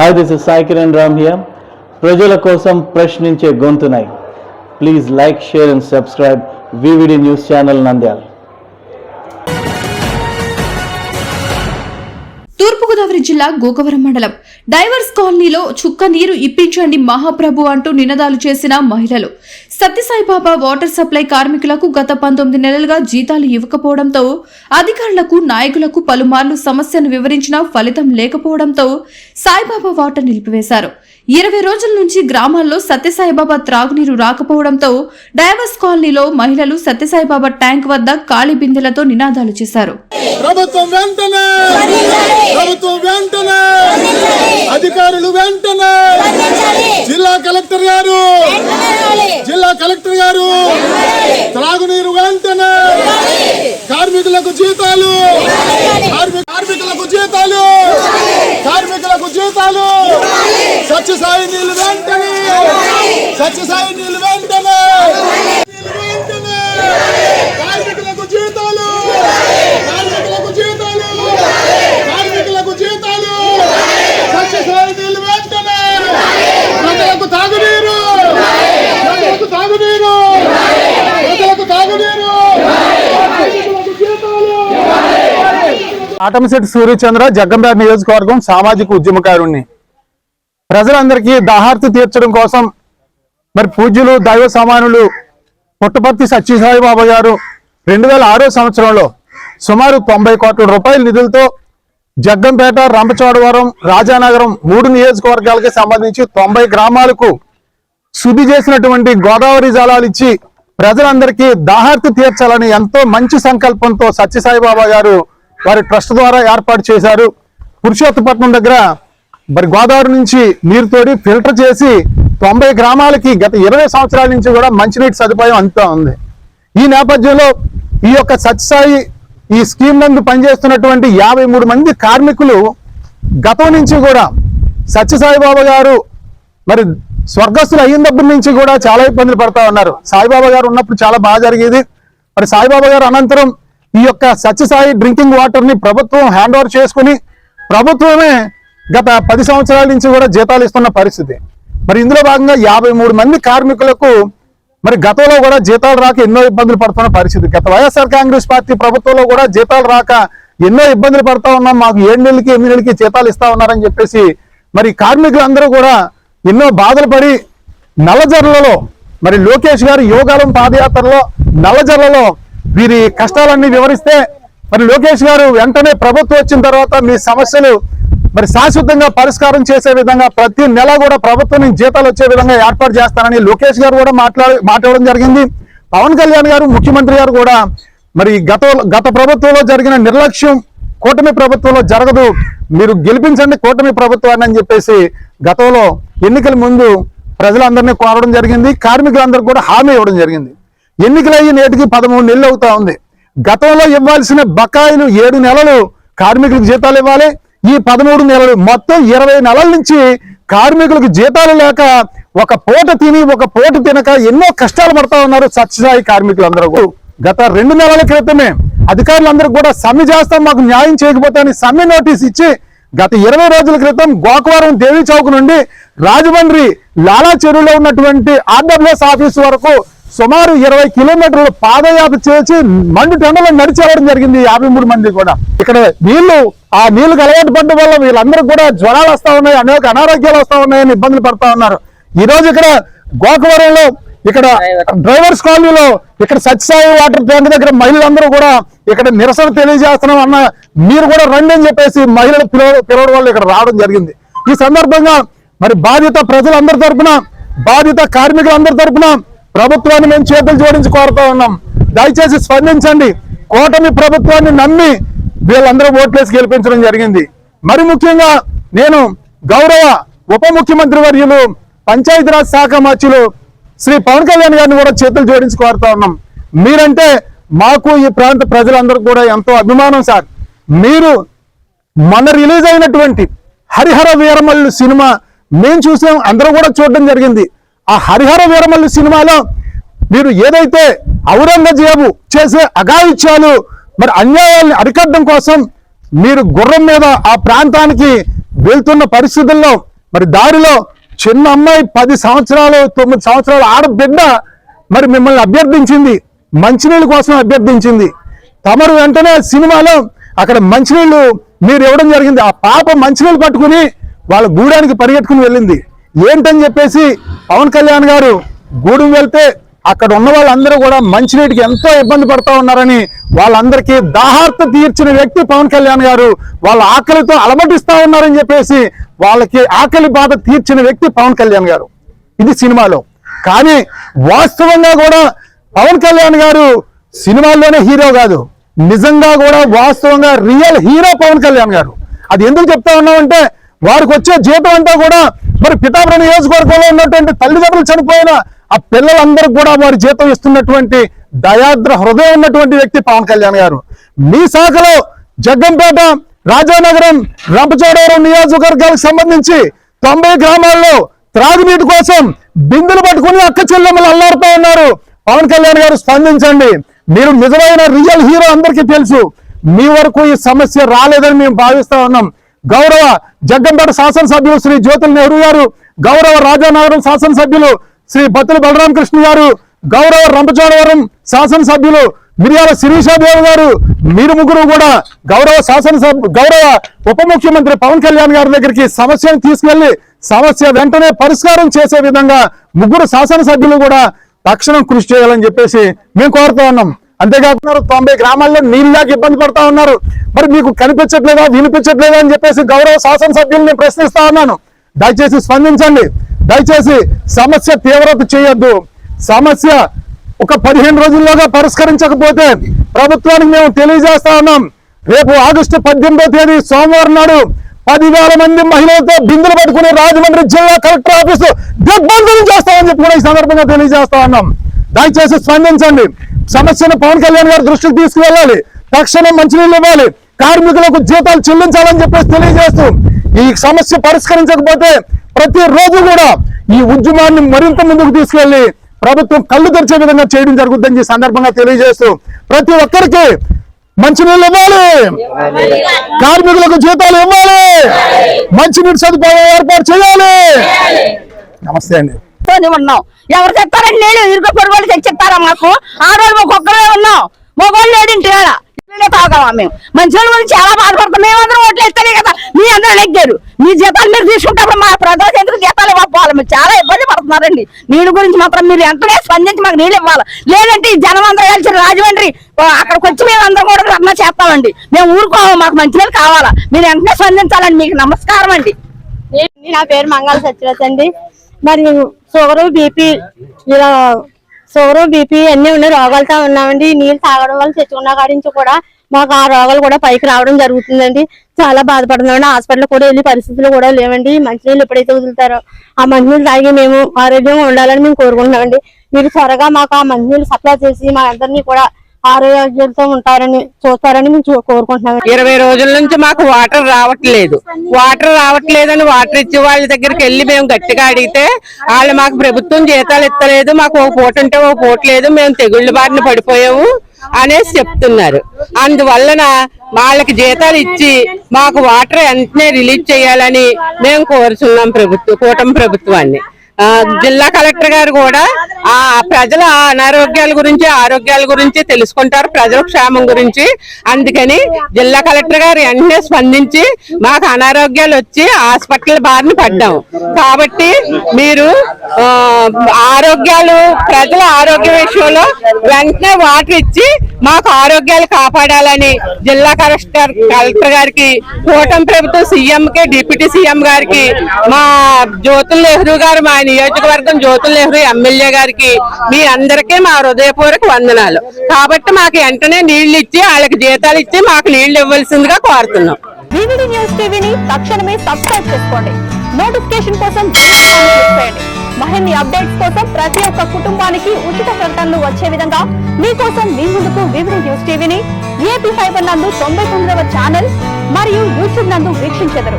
Hi this is Sai Kiran Ram here ప్రజల కోసం ప్రశ్నించే గొంతునై. Please like share and subscribe VVD news channel Nandyala Turpu Godavari జిల్లా గోకవరం మండలం divorce కాలనీలో చుక్క నీరు ఇప్పించండి మహాప్రభు అంటూ నినాదాలు చేసిన మహిళలు. సత్యసాయిబాబా వాటర్ సప్లై కార్మికులకు గత పంతొమ్మిది నెలలుగా జీతాలు ఇవ్వకపోవడంతో అధికారులకు నాయకులకు పలుమార్లు సమస్యను వివరించినా ఫలితం లేకపోవడంతో సాయిబాబా వాటర్ నిలిపివేశారు. ఇరవై రోజుల నుంచి గ్రామాల్లో సత్యసాయిబాబా త్రాగునీరు రాకపోవడంతో డైవర్స్ కాలనీలో మహిళలు సత్యసాయిబాబా ట్యాంక్ వద్ద ఖాళీ బిందెలతో నినాదాలు చేశారు. ప్రభుత్వం వెంటనే! ప్రభుత్వం వెంటనే! అధికారులు వెంటనే! జిల్లా కలెక్టర్ గారు! జిల్లా కలెక్టర్ గారు. త్రాగునీరు వెంటనే. కార్మికులకు జీతాలు. కార్మికులకు జీతాలు. కార్మికులకు జీతాలు. సత్యసాయి నీళ్ళు వెంటనే. సత్యసాయి సాయి వెంటనే నీళ్ళు వెంటనే కార్మికులకు జీతాలు కార్మికులకు జీతాలు కార్మికులకు జీతాలు సత్యసాయి నీళ్ళు వెంటనే ప్రజలకు తాగునీరు ప్రజలకు తాగునీరు ప్రజలకు తాగునీరు కార్మికులకు జీతాలు ఆటంశెట్టి సూర్యచంద్ర జగ్గంపేట నియోజకవర్గం సామాజిక ఉద్యమకారుణ్ణి. ప్రజలందరికీ దాహార్తి తీర్చడం కోసం మరి పూజ్యులు దైవ సమానులు పుట్టపర్తి సత్యసాయి బాబా గారు రెండు వేల ఆరో సంవత్సరంలో సుమారు తొంభై కోట్ల రూపాయల నిధులతో జగ్గంపేట రంపచోడవరం రాజానగరం మూడు నియోజకవర్గాలకి సంబంధించి తొంభై గ్రామాలకు శుద్ధి చేసినటువంటి గోదావరి జలాలు ఇచ్చి ప్రజలందరికీ దాహార్తి తీర్చాలని ఎంతో మంచి సంకల్పంతో సత్యసాయిబాబా గారు వారి ట్రస్ట్ ద్వారా ఏర్పాటు చేశారు. పురుషోత్తపట్నం దగ్గర మరి గోదావరి నుంచి నీరు తోడి ఫిల్టర్ చేసి తొంభై గ్రామాలకి గత ఇరవై సంవత్సరాల నుంచి కూడా మంచినీటి సదుపాయం అందుతూ ఉంది. ఈ నేపథ్యంలో ఈ యొక్క సత్యసాయి ఈ స్కీమ్ నందు పనిచేస్తున్నటువంటి యాభై మూడు మంది కార్మికులు గతం నుంచి కూడా సత్యసాయి బాబా గారు మరి స్వర్గస్థులు అయినప్పటి నుంచి కూడా చాలా ఇబ్బందులు పడతా ఉన్నారు. సాయిబాబా గారు ఉన్నప్పుడు చాలా బాగా జరిగేది. మరి సాయిబాబా గారు అనంతరం ఈ యొక్క సత్యసాయి డ్రింకింగ్ వాటర్ని ప్రభుత్వం హ్యాండ్ ఓవర్ చేసుకుని ప్రభుత్వమే గత పది సంవత్సరాల నుంచి కూడా జీతాలు ఇస్తున్న పరిస్థితి. మరి ఇందులో భాగంగా యాభై మూడు మంది కార్మికులకు మరి గతంలో కూడా జీతాలు రాక ఎన్నో ఇబ్బందులు పడుతున్న పరిస్థితి. గత వైఎస్ఆర్ కాంగ్రెస్ పార్టీ ప్రభుత్వంలో కూడా జీతాలు రాక ఎన్నో ఇబ్బందులు పడతా ఉన్నాం. మాకు ఏడు నెలలకి ఎనిమిది నెలలకి జీతాలు ఇస్తా ఉన్నారని చెప్పేసి మరి కార్మికులందరూ కూడా ఎన్నో బాధలు పడి నల్లజర్లలో మరి లోకేష్ గారు యోగాలం పాదయాత్రలో నల్లజర్లలో వీరి కష్టాలన్నీ వివరిస్తే మరి లోకేష్ గారు వెంటనే ప్రభుత్వం వచ్చిన తర్వాత మీ సమస్యలు మరి శాశ్వతంగా పరిష్కారం చేసే విధంగా ప్రతి నెల కూడా ప్రభుత్వం నుంచి జీతాలు వచ్చే విధంగా ఏర్పాటు చేస్తానని లోకేష్ గారు కూడా మాట్లాడ మాట్లాడడం జరిగింది. పవన్ కళ్యాణ్ గారు ముఖ్యమంత్రి గారు కూడా మరి గత గత ప్రభుత్వంలో జరిగిన నిర్లక్ష్యం కూటమి ప్రభుత్వంలో జరగదు. మీరు గెలిపించండి కూటమి ప్రభుత్వాన్ని అని చెప్పేసి గతంలో ఎన్నికల ముందు ప్రజలందరినీ కోరడం జరిగింది. కార్మికులందరికీ కూడా హామీ ఇవ్వడం జరిగింది. ఎన్నికలయ్యి నేటికి పదమూడు నెలలు అవుతా ఉంది. గతంలో ఇవ్వాల్సిన బకాయిలు ఏడు నెలలు కార్మికులకు జీతాలు ఇవ్వాలి. ఈ పదమూడు నెలలు మొత్తం ఇరవై నెలల నుంచి కార్మికులకు జీతాలు లేక ఒక పూట తిని ఒక పూట తినక ఎన్నో కష్టాలు పడతా ఉన్నారు సత్యసాయి కార్మికులందరూ. గత రెండు నెలల క్రితమే అధికారులందరూ కూడా సమ్మె చేస్తాం మాకు న్యాయం చేయకపోతే అని సమ్మె నోటీస్ ఇచ్చి గత ఇరవై రోజుల క్రితం గోకవరం దేవి చౌక్ నుండి రాజమండ్రి లాలా చెరువులో ఉన్నటువంటి ఆర్డబ్ల్యూఎస్ ఆఫీస్ వరకు సుమారు ఇరవై కిలోమీటర్లు పాదయాత్ర చేసి మండు టెండలో నడిచి జరిగింది యాభై మూడు మంది కూడా. ఇక్కడ నీళ్ళు ఆ నీళ్ళకు అలవాటు పడ్డం వల్ల వీళ్ళందరూ కూడా జ్వరాలు వస్తా ఉన్నాయి అనేక అనారోగ్యాలు వస్తా ఉన్నాయని ఇబ్బందులు పడతా ఉన్నారు. ఈ రోజు ఇక్కడ గోకవరంలో ఇక్కడ డ్రైవర్స్ కాలనీలో ఇక్కడ సత్యసాయి వాటర్ ట్యాంక్ దగ్గర మహిళలందరూ కూడా ఇక్కడ నిరసన తెలియజేస్తున్నాం అన్న మీరు కూడా రండి అని చెప్పేసి మహిళలు పిలవ పిలవడం వల్ల ఇక్కడ రావడం జరిగింది. ఈ సందర్భంగా మరి బాధిత ప్రజలందరి తరపున బాధిత కార్మికులందరి తరపున ప్రభుత్వాన్ని మేము చేతులు జోడించి కోరుతా ఉన్నాం. దయచేసి స్పందించండి. కూటమి ప్రభుత్వాన్ని నమ్మి వీళ్ళందరూ ఓట్లేసి గెలిపించడం జరిగింది. మరి ముఖ్యంగా నేను గౌరవ ఉప ముఖ్యమంత్రి వర్యులు పంచాయతీరాజ్ శాఖ మంత్రులు శ్రీ పవన్ కళ్యాణ్ గారిని కూడా చేతులు జోడించి కోరుతా ఉన్నాం. మీరంటే మాకు ఈ ప్రాంత ప్రజలందరూ కూడా ఎంతో అభిమానం సార్. మీరు మొన్న రిలీజ్ అయినటువంటి హరిహర వీరమల్లు సినిమా మేము చూసాం అందరూ కూడా చూడడం జరిగింది. ఆ హరిహర వీరమల్లి సినిమాలో మీరు ఏదైతే ఔరంగజేబు చేసే అఘాయిత్యాలు మరి అన్యాయాల్ని అరికట్టడం కోసం మీరు గుర్రం మీద ఆ ప్రాంతానికి వెళ్తున్న పరిస్థితుల్లో మరి దారిలో చిన్న అమ్మాయి పది సంవత్సరాలు తొమ్మిది సంవత్సరాలు ఆడబిడ్డ మరి మిమ్మల్ని అభ్యర్థించింది మంచినీళ్ళ కోసం అభ్యర్థించింది. తమరు వెంటనే సినిమాలో అక్కడ మంచినీళ్ళు మీరు ఇవ్వడం జరిగింది. ఆ పాప మంచినీళ్ళు పట్టుకుని వాళ్ళ గూడానికి పరిగెట్టుకుని వెళ్ళింది. ఏంటని చెప్పేసి పవన్ కళ్యాణ్ గారు గూడెం వెళ్తే అక్కడ ఉన్న వాళ్ళందరూ కూడా మంచినీటికి ఎంతో ఇబ్బంది పడతా ఉన్నారని వాళ్ళందరికీ దాహార్త తీర్చిన వ్యక్తి పవన్ కళ్యాణ్ గారు వాళ్ళ ఆకలితో అలమటిస్తా ఉన్నారని చెప్పేసి వాళ్ళకి ఆకలి బాధ తీర్చిన వ్యక్తి పవన్ కళ్యాణ్ గారు. ఇది సినిమాలో. కానీ వాస్తవంగా కూడా పవన్ కళ్యాణ్ గారు సినిమాల్లోనే హీరో కాదు. నిజంగా కూడా వాస్తవంగా రియల్ హీరో పవన్ కళ్యాణ్ గారు. అది ఎందుకు చెప్తా ఉన్నామంటే వారికి వచ్చే జీతం అంతా కూడా మరి పిఠాపురం నియోజకవర్గంలో ఉన్నటువంటి తల్లిదండ్రులు చనిపోయిన ఆ పిల్లలందరికీ కూడా వారి జీతం ఇస్తున్నటువంటి దయాద్ర హృదయం ఉన్నటువంటి వ్యక్తి పవన్ కళ్యాణ్ గారు. మీ శాఖలో జగ్గంపేట రాజానగరం రంపచోడవరం నియోజకవర్గాలకు సంబంధించి తొంభై గ్రామాల్లో త్రాగునీటి కోసం బిందులు పట్టుకుని అక్క చెల్లెమ్మలు అల్లాడుతూ ఉన్నారు. పవన్ కళ్యాణ్ గారు స్పందించండి. మీరు నిజమైన రియల్ హీరో అందరికీ తెలుసు. మీ వరకు ఈ సమస్య రాలేదని మేము భావిస్తా ఉన్నాం. గౌరవ జగ్గంపేట శాసనసభ్యులు శ్రీ జ్యోతుల నెహ్రూ గారు గౌరవ రాజానగరం శాసనసభ్యులు శ్రీ బత్తుల బలరామకృష్ణ గారు గౌరవ రంపచోడవరం శాసనసభ్యులు మిర్యాల శిరీషాదేవి గారు మీరు ముగ్గురు కూడా గౌరవ శాసనసభ గౌరవ ఉప ముఖ్యమంత్రి పవన్ కళ్యాణ్ గారి దగ్గరికి సమస్యను తీసుకెళ్ళి సమస్య వెంటనే పరిష్కారం చేసే విధంగా ముగ్గురు శాసనసభ్యులు కూడా తక్షణం కృషి చేయాలని చెప్పేసి మేము కోరుతా ఉన్నాం. అంతేకాకుండా తొంభై గ్రామాల్లో నీళ్ళకి ఇబ్బంది పడతా ఉన్నారు. మరి మీకు కనిపించట్లేదా వినిపించట్లేదా అని చెప్పేసి గౌరవ శాసనసభ్యులు నేను ప్రశ్నిస్తా ఉన్నాను. దయచేసి స్పందించండి. దయచేసి సమస్య తీవ్రత చేయొద్దు. సమస్య ఒక పదిహేను రోజుల్లోగా పరిష్కరించకపోతే ప్రభుత్వానికి మేము తెలియజేస్తా ఉన్నాం. రేపు ఆగస్టు పద్దెనిమిదో తేదీ సోమవారం నాడు పదివేల మంది మహిళలతో బిందులు పట్టుకుని రాజమండ్రి జిల్లా కలెక్టర్ ఆఫీసు దిగ్బంధనం చేస్తామని చెప్పి కూడా ఈ సందర్భంగా తెలియజేస్తా ఉన్నాం. దయచేసి స్పందించండి. సమస్యను పవన్ కళ్యాణ్ గారి దృష్టికి తీసుకువెళ్ళాలి. తక్షణం మంచినీళ్ళు ఇవ్వాలి. కార్మికులకు జీతాలు చెల్లించాలని చెప్పేసి తెలియజేస్తూ ఈ సమస్య పరిష్కరించకపోతే ప్రతి రోజు కూడా ఈ ఉద్యమాన్ని మరింత ముందుకు తీసుకెళ్ళి ప్రభుత్వం కళ్ళు తెరిచే విధంగా చేయడం జరుగుతుందని సందర్భంగా తెలియజేస్తూ ప్రతి ఒక్కరికి మంచినీళ్ళు ఇవ్వాలి. కార్మికులకు జీతాలు ఇవ్వాలి. మంచినీటి సదుపాయం ఏర్పాటు చేయాలి. నమస్తే అండి. తోని ఉన్నాం ఎవరు తెస్తారండి నీళ్ళు ఇరుకు పొరుగులు తెచ్చిస్తారా మాకు? ఆడవాళ్ళు మాకు ఒక్కరే ఉన్నాం. మగవాళ్ళు లేడింటి వేళ మేము? మంచి వాళ్ళ గురించి చాలా బాధపడతాం. మేమందరం ఓట్లు ఇస్తేనే కదా మీ అందరూ నెగ్గారు. మీ జీతాలు మీరు తీసుకుంటే మా ప్రజలకు ఎందుకు జీతాలు ఇవ్వాలి మీరు చాలా ఇబ్బంది పడుతున్నారండి. నీళ్ళ గురించి మాత్రం మీరు ఎంతనే స్పందించి మాకు నీళ్ళు ఇవ్వాలి. లేదంటే ఈ జనం అందరూ కలిసి రాజమండ్రి అక్కడికి వచ్చి మేము అందరం కూడా ధర్నా చేస్తామండి. మేము ఊరుకోము. మాకు మంచి నీళ్ళు కావాలా. మీరు వెంటనే స్పందించాలండి. మీకు నమస్కారం అండి. నా పేరు మంగళ సత్యవతి అండి. మరి షుగరు బీపీ ఇలా షుగరు బీపీ అన్ని ఉన్న రోగాలతో ఉన్నామండి. నీళ్ళు తాగడం వల్ల తెచ్చుకున్న కాడి నుంచి కూడా మాకు ఆ రోగాలు కూడా పైకి రావడం జరుగుతుందండి. చాలా బాధపడుతున్నామండి. హాస్పిటల్ కూడా వెళ్ళి పరిస్థితులు కూడా లేవండి. మంచినీళ్ళు ఎప్పుడైతే వదులుతారో ఆ మంచినీళ్ళు తాగి మేము ఆరోగ్యంగా ఉండాలని మేము కోరుకుంటున్నామండి. మీరు త్వరగా మాకు ఆ మంచినీళ్ళు సప్లై చేసి మా అందరినీ కూడా ఆరోగ్యంతో ఉంటారని చూస్తారని మేము కోరుకుంటున్నాం ఇరవై రోజుల నుంచి మాకు వాటర్ రావట్లేదు. వాటర్ రావట్లేదని వాటర్ ఇచ్చే వాళ్ళ దగ్గరికి వెళ్ళి మేము గట్టిగా అడిగితే వాళ్ళు మాకు ప్రభుత్వం జీతాలు ఇస్తలేదు మాకు ఒక పూట ఉంటే ఒక పూట లేదు మేము తెగుళ్ళ బారిన పడిపోయాము అనేసి చెప్తున్నారు. అందువలన వాళ్ళకి జీతాలు ఇచ్చి మాకు వాటర్ వెంటనే రిలీజ్ చేయాలని మేము కోరుచున్నాం ప్రభుత్వం కూటమి ప్రభుత్వాన్ని. జిల్లా కలెక్టర్ గారు కూడా ఆ ప్రజల అనారోగ్యాల గురించి ఆరోగ్యాల గురించి తెలుసుకుంటారు ప్రజల క్షేమం గురించి. అందుకని జిల్లా కలెక్టర్ గారు వెంటనే స్పందించి మాకు అనారోగ్యాలు వచ్చి హాస్పిటల్ బారిన పడ్డాము కాబట్టి మీరు ఆ, ఆరోగ్యాలు ప్రజల ఆరోగ్య విషయంలో వెంటనే వాటర్ ఇచ్చి మాకు ఆరోగ్యాలు కాపాడాలని జిల్లా కలెక్టర్ కలెక్టర్ గారికి కూటమి ప్రభుత్వం సీఎం కి డిప్యూటీ సీఎం గారికి మా జ్యోతుల్ నెహ్రూ గారు మా నియోజకవర్గం జ్యోతుల్ నెహ్రూ ఎమ్మెల్యే గారికి మీ అందరికీ మా హృదయపూర్వక వందనాలు. కాబట్టి మాకు వెంటనే నీళ్ళు ఇచ్చి వాళ్ళకి జీతాలు ఇచ్చి మాకు నీళ్ళు ఇవ్వాల్సిందిగా కోరుతున్నాం. వివిడి న్యూస్ టీవీని తక్షణమే సబ్స్క్రైబ్ చేసుకోండి. నోటిఫికేషన్ కోసం మరిన్ని అప్డేట్స్ కోసం ప్రతి ఒక్క కుటుంబానికి ఉచిత ప్రకటనలు వచ్చే విధంగా మీకోసం మీ ముందుకు వివిడి న్యూస్ టీవీని ఏపీ ఫైబర్ నందు తొంభై తొమ్మిదవ ఛానల్ మరియు యూట్యూబ్ నందు వీక్షించెదరు.